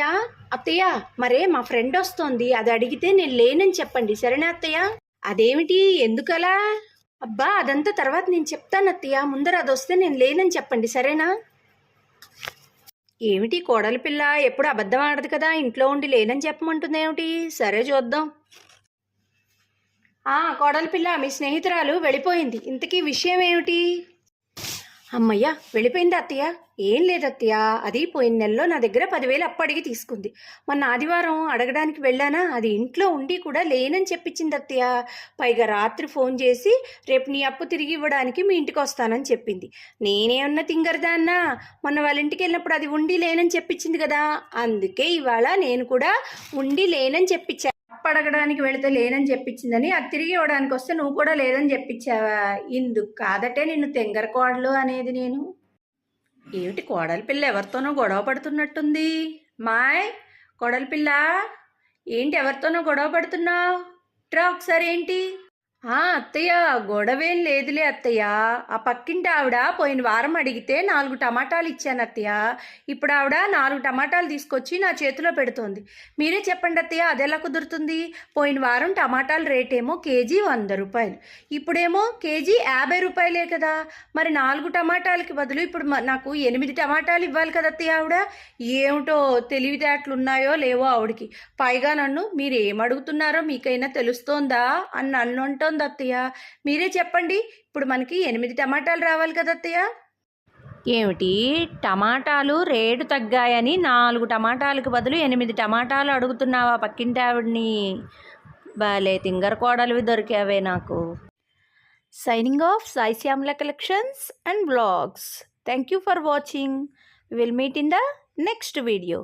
అత్తయ్య? అత్తయ్య మరే మా ఫ్రెండ్ వస్తోంది. అది అడిగితే నేను లేనని చెప్పండి. సరేనా అత్తయ్య? అదేమిటి? ఎందుకలా? అబ్బా అదంతా తర్వాత నేను చెప్తాను అత్తయ్య. ముందర అది వస్తే నేను లేనని చెప్పండి. సరేనా? ఏమిటి కోడలి పిల్ల? ఎప్పుడు అబద్ధం ఆడదు కదా. ఇంట్లో ఉండి లేనని చెప్పమంటుంది ఏమిటి? సరే చూద్దాం. ఆ కోడలి పిల్ల మీ స్నేహితురాలు వెళ్ళిపోయింది. ఇంతకీ విషయం ఏమిటి? అమ్మయ్య వెళ్ళిపోయింది అత్తయ్య. ఏం లేదు అత్తయ్య. అది పోయిన నెలలో నా దగ్గర పదివేలు అప్పు అడిగి తీసుకుంది. మొన్న ఆదివారం అడగడానికి వెళ్ళానా? అది ఇంట్లో ఉండి కూడా లేనని చెప్పించింది అత్తయ్య. పైగా రాత్రి ఫోన్ చేసి రేపు నీ అప్పు తిరిగి ఇవ్వడానికి మీ ఇంటికి వస్తానని చెప్పింది. నేనేమన్నా తింగరదాన్నా మొన్న వాళ్ళ ఇంటికి వెళ్ళినప్పుడు అది ఉండి లేనని చెప్పించింది కదా. అందుకే ఇవాళ నేను కూడా ఉండి లేనని చెప్పించాను అప్పడగడానికి వెళితే లేనని చెప్పించిందని అది తిరిగి ఇవ్వడానికి వస్తే నువ్వు కూడా లేదని చెప్పించావా? ఇందుకు కాదటే నిన్ను తెంగర కోడలు అనేది నేను. ఏమిటి కోడలి పిల్ల ఎవరితోనో గొడవ పడుతున్నట్టుంది? మాయ్ కోడలి పిల్ల ఏంటి ఎవరితోనో గొడవ పడుతున్నావు? ట్రా ఒకసారి ఏంటి? ఆ అత్తయ్య గొడవేం లేదులే అత్తయ్య. ఆ పక్కింటి ఆవిడ పోయిన వారం అడిగితే నాలుగు టమాటాలు ఇచ్చాను అత్తయ్య. ఇప్పుడు ఆవిడ నాలుగు టమాటాలు తీసుకొచ్చి నా చేతిలో పెడుతోంది. మీరే చెప్పండి అత్తయ్య అది ఎలా కుదురుతుంది? పోయిన వారం టమాటాల రేట్ ఏమో కేజీ వంద రూపాయలు. ఇప్పుడేమో కేజీ యాభై రూపాయలే కదా. మరి నాలుగు టమాటాలకి బదులు ఇప్పుడు నాకు ఎనిమిది టమాటాలు ఇవ్వాలి కదా అత్తయ్య ఆవిడ. ఏమిటో తెలివితేటలు ఉన్నాయో లేవో ఆవిడకి. పైగా నన్ను మీరు ఏం అడుగుతున్నారో మీకైనా తెలుస్తోందా? అని నన్ను అంటోంది అత్తయ్య? మీరే చెప్పండి. ఇప్పుడు మనకి ఎనిమిది టమాటాలు రావాలి కదా అత్తయ్య? ఏమిటి? టమాటాలు రేటు తగ్గాయని నాలుగు టమాటాలకు బదులు ఎనిమిది టమాటాలు అడుగుతున్నావా పక్కింటి ఆవిడ్ని బాలే తింగర కోడలివి దొరికావే నాకు. Signing off Sai Shyamala collections and blogs thank you for watching will meet in the next video